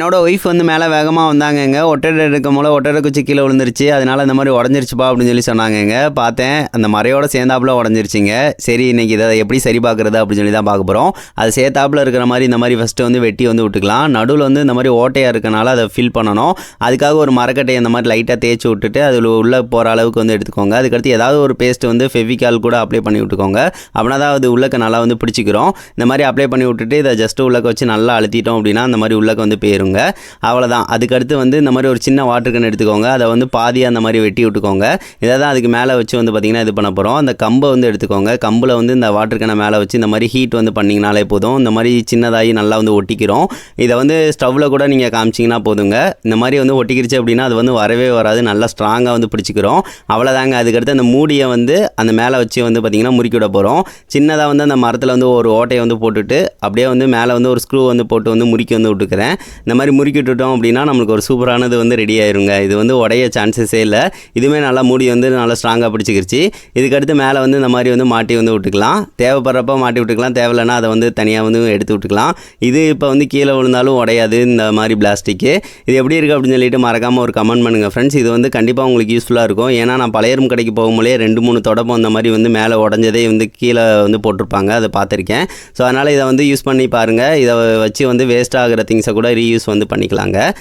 என்னோட ஒய்ஃப் வந்து மேலே வேகமாக வந்தாங்கங்க. ஒட்டடை எடுக்கும் போல ஒட்டடை குச்சி கீழே விழுந்துருச்சு. அதனால இந்த மாதிரி உடஞ்சிருச்சுப்பா அப்படின்னு சொல்லி சொன்னாங்கங்க. பார்த்தேன். அந்த மரையோட சேர்ந்தாப்புல உடஞ்சிருச்சுங்க. சரி இன்னைக்கு இதை எப்படி சரி பார்க்குறது அப்படின்னு சொல்லி தான் பார்க்க போகிறோம் அது சேர்த்தாப்புல இருக்கிற மாதிரி இந்த மாதிரி ஃபஸ்ட்டு வந்து வெட்டி வந்து விட்டுக்கலாம். நடுவில் வந்து இந்த மாதிரி ஓட்டையாக இருக்கனால அதை ஃபில் பண்ணணும். அதுக்காக ஒரு மரக்கட்டையை இந்த மாதிரி லைட்டாக தேய்ச்சி விட்டுட்டு அதில் உள்ளே போகிற அளவுக்கு வந்து எடுத்துக்கோங்க. அதுக்கடுத்து ஏதாவது ஒரு பேஸ்ட் வந்து ஃபெவிகால் கூட அப்ளை பண்ணி விட்டுக்கோங்க. அப்படின்னா தான் அது உள்ளக்க நல்லா வந்து பிடிச்சிக்கிறோம். இந்த மாதிரி அப்ளை பண்ணி விட்டுட்டு இதை ஜஸ்ட்டு உள்ளக்க வச்சு நல்லா அழுத்திட்டோம் அப்படின்னா அந்த மாதிரி உள்ளக்க வந்து போயிடும் போயிருங்க அவ்வளோதான் அதுக்கடுத்து வந்து இந்த மாதிரி ஒரு சின்ன வாட்டர் கன் எடுத்துக்கோங்க. அதை வந்து பாதியாக அந்த மாதிரி வெட்டி விட்டுக்கோங்க. இதை தான் அதுக்கு மேலே வச்சு வந்து பார்த்திங்கன்னா இது பண்ண போகிறோம் அந்த கம்பை வந்து எடுத்துக்கோங்க. கம்பில் வந்து இந்த வாட்டர் கனை மேலே வச்சு இந்த மாதிரி ஹீட் வந்து பண்ணிங்கனாலே போதும். இந்த மாதிரி சின்னதாகி நல்லா வந்து ஒட்டிக்கிறோம். இதை வந்து ஸ்டவ்வில் கூட நீங்கள் காமிச்சிங்கன்னா போதுங்க. இந்த மாதிரி வந்து ஒட்டிக்கிருச்சு அப்படின்னா அது வந்து வரவே வராது. நல்லா ஸ்ட்ராங்காக வந்து பிடிச்சிக்கிறோம். அவ்வளோதாங்க அதுக்கடுத்து அந்த மூடியை வந்து அந்த மேலே வச்சு வந்து பார்த்திங்கன்னா முறுக்கி விட போகிறோம் சின்னதாக வந்து அந்த மரத்தில் வந்து ஒரு ஓட்டையை வந்து போட்டுட்டு அப்படியே வந்து மேலே வந்து ஒரு ஸ்க்ரூ வந்து போட்டு வந்து முறுக்கி வந்து விட்டுக்கிறேன். இந்த மாதிரி முறுக்கிட்டுட்டோம் அப்படின்னா நம்மளுக்கு ஒரு சூப்பரானது வந்து ரெடி ஆயிருங்க. இது வந்து உடைய சான்சஸே இல்லை. இதுவுமே நல்லா மூடி வந்து நல்லா ஸ்ட்ராங்காக பிடிச்சிக்கிருச்சு. இதுக்கடுத்து மேலே வந்து இந்த மாதிரி வந்து மாட்டி வந்து விட்டுக்கலாம். தேவைப்படுறப்ப மாட்டி விட்டுக்கலாம். தேவையில்லைன்னா அதை வந்து தனியாக வந்து எடுத்து விட்டுக்கலாம். இது இப்போ வந்து கீழே விழுந்தாலும் உடையாது இந்த மாதிரி பிளாஸ்டிக்கு இது எப்படி இருக்குது அப்படின்னு சொல்லிட்டு மறக்காமல் ஒரு கமெண்ட் பண்ணுங்கள் ஃப்ரெண்ட்ஸ் இது வந்து கண்டிப்பாக உங்களுக்கு யூஸ்ஃபுல்லாக இருக்கும். ஏன்னா நான் பழையரும் கடைக்கு போகும்போதே ரெண்டு மூணு தொடப்பம் அந்த மாதிரி வந்து மேலே உடஞ்சதே வந்து கீழே வந்து போட்டிருப்பாங்க. அதை பார்த்துருக்கேன். ஸோ அதனால் இதை வந்து யூஸ் பண்ணி பாருங்கள் இதை வச்சு வந்து வேஸ்ட் ஆகிற திங்ஸை கூட ரீயூஸ் வந்து பண்ணிக்கலாங்க.